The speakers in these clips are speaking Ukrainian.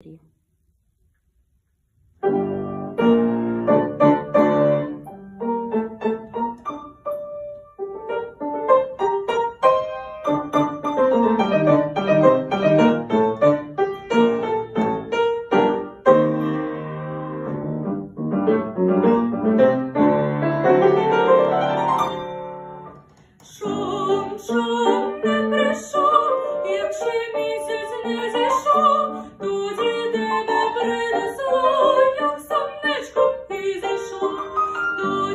Шум, шум, не прийшов, якщо місяць не зайшов.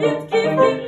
It's giving